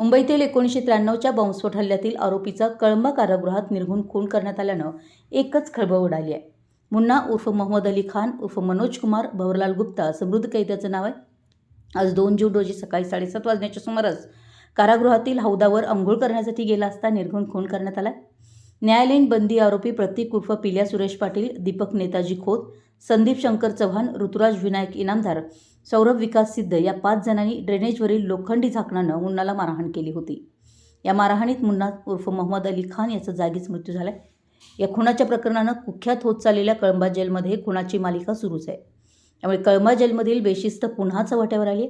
मुंबईतील एकोणीसशे त्र्याण्णवच्या बॉम्बस्फोट हल्ल्यातील आरोपीचा कळंबा कारागृहात निर्घुण खून करण्यात आल्यानं एकच खळबळ उडाली आहे. मुन्ना उर्फ मोहम्मद अली खान उर्फ मनोज कुमार भवरलाल गुप्ता असं मृत कैद्याचं नाव आहे. आज दोन जून रोजी सकाळी साडेसात वाजण्याच्या सुमारास कारागृहातील हौदावर अंघोळ करण्यासाठी गेला असता निर्घुण खून करण्यात आला न्यायालयीन बंदी आरोपी प्रतीक उर्फ पिल्या सुरेश पाटील दीपक नेताजी खोत संदीप शंकर चव्हाण ऋतुराज विनायक इनामदार सौरभ विकास सिद्ध या पाच जणांनी ड्रेनेजवरील लोखंडी झाकणानं मुन्नाला मारहाण केली होती. या मारहाणीत मुन्ना उर्फ मोहम्मद अली खान याचा जागीच मृत्यू झाला या खुनाच्या प्रकरणानं कुख्यात होत चाललेल्या कळंबा जेलमध्ये खुनाची मालिका सुरूच आहे. त्यामुळे कळंबा जेलमधील बेशिस्त पुन्हा चव्हाट्यावर आली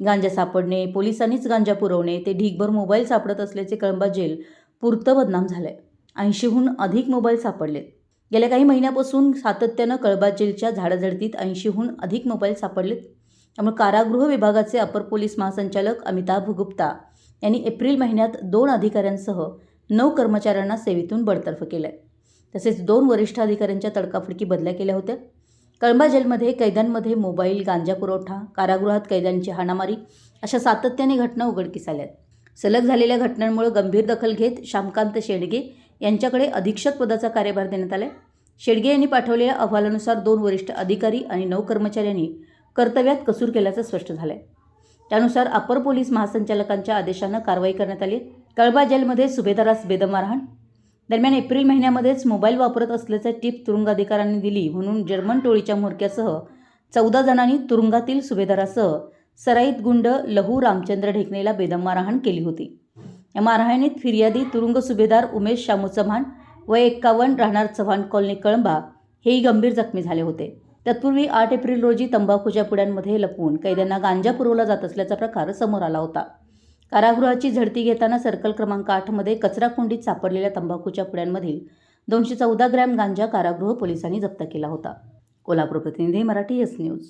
गांजा सापडणे पोलिसांनीच गांजा पुरवणे ते ढीगभर मोबाईल सापडत असल्याचे कळंबा जेल पुरतं बदनाम झालं आहे ऐंशीहून अधिक मोबाईल सापडलेत गेल्या काही महिन्यापासून सातत्यानं कळबा जेलच्या झाडाझडतीत ऐंशीहून अधिक मोबाईल सापडलेत. त्यामुळे कारागृह विभागाचे अपर पोलीस महासंचालक अमिताभ गुप्ता यांनी एप्रिल महिन्यात दोन अधिकाऱ्यांसह नऊ कर्मचाऱ्यांना सेवेतून बडतर्फ केलं आहे तसेच दोन वरिष्ठ अधिकाऱ्यांच्या तडकाफडकी बदल्या केल्या होत्या. कळंबा जेलमध्ये कैद्यांमध्ये मोबाईल गांजा पुरवठा कारागृहात कैद्यांची हाणामारी अशा सातत्याने घटना उघडकीस आल्या आहेत सलग झालेल्या घटनांमुळे गंभीर दखल घेत श्यामकांत शेडगे यांच्याकडे अधीक्षक पदाचा कार्यभार देण्यात आला आहे शेडगे यांनी पाठवलेल्या अहवालानुसार दोन वरिष्ठ अधिकारी आणि नऊ कर्मचाऱ्यांनी कर्तव्यात कसूर केल्याचं स्पष्ट झालं आहे त्यानुसार अपर पोलीस महासंचालकांच्या आदेशानं कारवाई करण्यात आली. कळबा जेलमध्ये सुभेदारास बेदम मारहाण. दरम्यान एप्रिल महिन्यामध्येच मोबाईल वापरत असल्याचं टीप तुरुंग अधिकाऱ्यांनी दिली म्हणून जर्मन टोळीच्या म्होरक्यासह चौदा जणांनी तुरुंगातील सुभेदारासह सराईत गुंड लहू रामचंद्र ढेकणेला बेदम मारहाण केली होती. या मारहाणीत फिर्यादी तुरुंग सुभेदार उमेश शामू चव्हाण व एक्कावन्न राहणार चव्हाण कॉलनी कळंबा हेही गंभीर जखमी झाले होते. तत्पूर्वी आठ एप्रिल रोजी तंबाखूच्या पुड्यांमध्ये लपवून कैद्यांना गांजा पुरवला जात असल्याचा प्रकार समोर आला होता. कारागृहाची झडती घेताना सर्कल क्रमांक आठमध्ये कचरा कुंडीत सापडलेल्या तंबाखूच्या पुड्यांमधील दोनशे चौदा ग्रॅम गांजा कारागृह पोलिसांनी जप्त केला होता. कोल्हापूर प्रतिनिधी मराठी एस न्यूज.